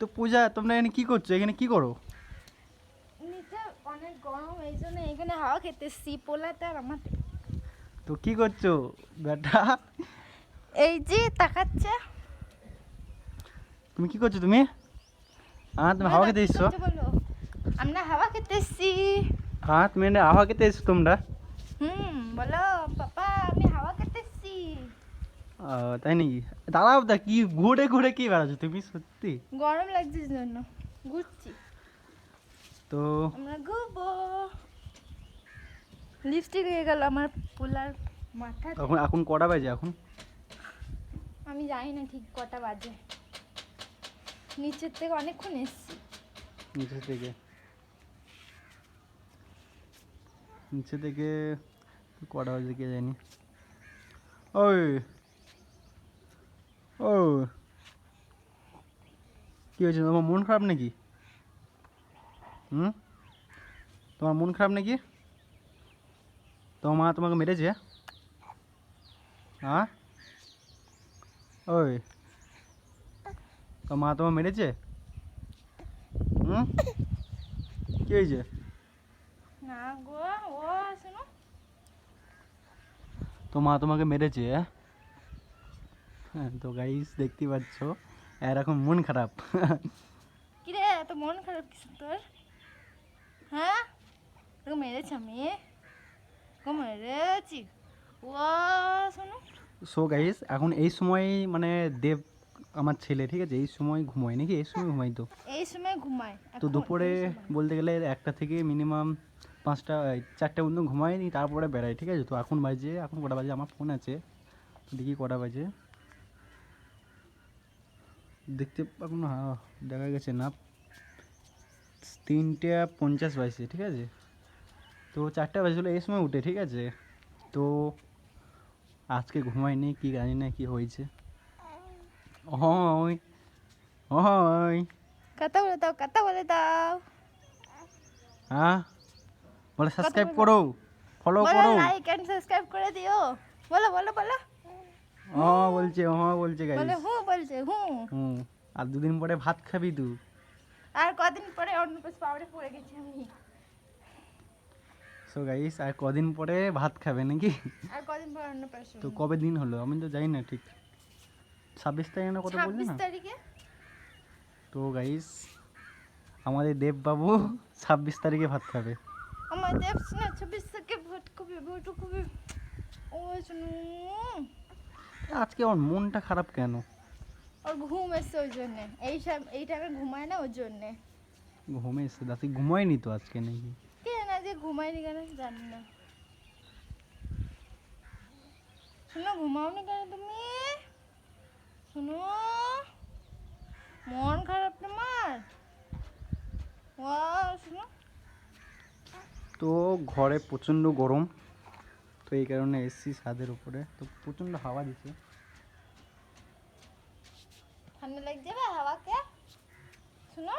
তো পূজা তোমরা এখানে কি করছ? এখানে কি করো? নিচে অনেক গরম এই জন্য এখানে হাওয়া খেতে এসছি। পোলাতে আর আমার তো কি করছ বেটা এই যে তাকাচ্ছে। তুমি কি করছ তুমি? হ্যাঁ তুমি হাওয়া খেতে এসছো? আমরা হাওয়া খেতে এসছি। হ্যাঁ তুমি হাওয়া খেতে এসছো তোমরা? হুম বলো পাপা আমি হাওয়া খেতে এসছি ও, তাই নাকি? দাঁড়াও দা কি ঘুরে ঘুরে কি বেড়াচ্ছো? তুমি সত্যি? গরম লাগছে জন্য। ঘুরছি। তো আমরা ঘুরবো। লিপস্টিক হয়ে গেল আমার পোলার মাথা এখন এখন কটা বাজে এখন? আমি জানি না ঠিক কটা বাজে। নিচের থেকে অনেকক্ষণ এসছি। নিচে থেকে। নিচে থেকে কটা বাজে কে জানি? ওই ও। কি হয়েছে? তোমার মন খারাপ নাকি? হুম? তোমার মন খারাপ নাকি? তোমার মা তোমাকে মেরেছে? হ্যাঁ ওই। তোমার মা তোমার মেরেছে? হুম? কি হয়েছে? না গো ও শোনো তোমাকে মেরেছে হ্যাঁ? হ্যাঁ তো গাইস দেখতে পাচ্ছ এরকম মন খারাপ। কিরে এত মন খারাপ কিছু তোর? হ্যাঁ? তোকে মেরেছি আমি? তোকে মেরেছি? ও শোনো সো গাইস এখন এই সময় মানে দেব আমার ছেলে ঠিক আছে? এই সময় ঘুমায় নাকি? এই সময় ঘুমাই তো। এই সময় ঘুমায়। তো দুপুরে বলতে গেলে একটা থেকে মিনিমাম পাঁচটা চারটে পর্যন্ত ঘুমায়নি তারপরে বেড়ায় ঠিক আছে? তো এখন বাজে এখন কটা বাজে? আমার ফোন আছে। দেখি কটা বাজে। দেখতে এখন দেখা গেছে না। তিনটে পঞ্চাশ বাজছে ঠিক আছে? তো চারটে বাজছিল এই সময় উঠে ঠিক আছে? তো আজকে ঘুমায়নি কি জানি না কি হয়েছে। ওই ওই কথা বলে দাও কথা বলে দাও। হ্যাঁ? বলে সাবস্ক্রাইব করো ফলো করো। লাইক এন্ড সাবস্ক্রাইব করে দিও। বলো বলো বলো। ও বলছে ও বলছে বলে গাইস হুঁ বলছে হুঁ। হুম আর দুদিন পরে ভাত খাবি তুই আর কদিন পরে অন্য পাউডার পড়ে গেছি আমি। সো গাইস আর কদিন পরে ভাত খাবে নাকি? আর কদিন পরে অন্য তো কবে দিন হলো? আমি তো জানি না ঠিক। ছাব্বিশ তারিখ না কথা বললি না? তারিখে? তো গাইস আমাদের দেববাবু ছাব্বিশ তারিখে ভাত খাবে। আমার দেব না ছাব্বিশ থেকে ভোট কবি ভোট কবি ও শুনু। আজকে আমার মনটা খারাপ কেন? ওর ঘুম এসছে ওই জন্যে। এই সব- এই টাইমে ঘুমায় না ওর জন্যে। ঘুমে এসছে দাসি ঘুমায়নি তো আজকে নাকি? কে না যে ঘুমায়নি কেন জানি না। শোনো ঘুমাওনি কেন তুমি? শোনো মন খারাপ তোমার? ও শোনো। তো ঘরে প্রচণ্ড গরম। তো এই কারণে এসছি ছাদের উপরে। তো প্রচণ্ড হাওয়া দিচ্ছে। ঠান্ডা লাগছে হাওয়াকে? শোনো।